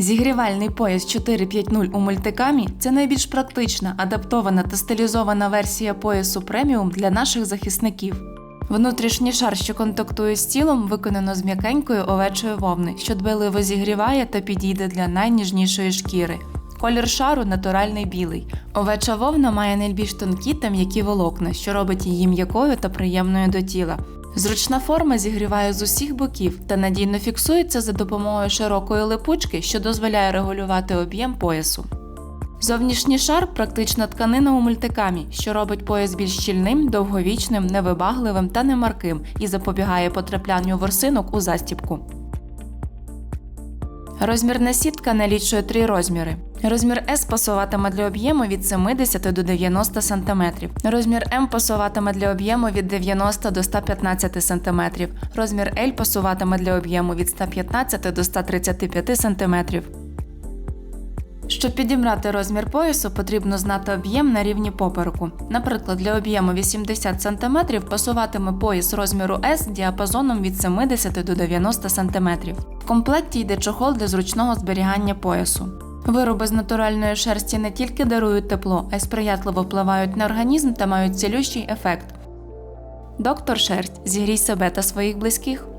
Зігрівальний пояс 450 у мультикамі це найбільш практична, адаптована та стилізована версія поясу преміум для наших захисників. Внутрішній шар, що контактує з тілом, виконано з м'якенької овечої вовни, що дбайливо зігріває та підійде для найніжнішої шкіри. Колір шару натуральний білий. Овеча вовна має найбільш тонкі та м'які волокна, що робить її м'якою та приємною до тіла. Зручна форма зігріває з усіх боків та надійно фіксується за допомогою широкої липучки, що дозволяє регулювати об'єм поясу. Зовнішній шар практична тканина у мультикамі, що робить пояс більш щільним, довговічним, невибагливим та немарким і запобігає потраплянню ворсинок у застібку. Розмірна сітка налічує три розміри. Розмір S пасуватиме для об'єму від 70 до 90 см. Розмір М пасуватиме для об'єму від 90 до 115 см. Розмір L пасуватиме для об'єму від 115 до 135 см. Щоб підібрати розмір поясу, потрібно знати об'єм на рівні попереку. Наприклад, для об'єму 80 см пасуватиме пояс розміру S діапазоном від 70 до 90 см. В комплекті йде чохол для зручного зберігання поясу. Вироби з натуральної шерсті не тільки дарують тепло, а й сприятливо впливають на організм та мають цілющий ефект. Доктор Шерсть, зігрій себе та своїх близьких.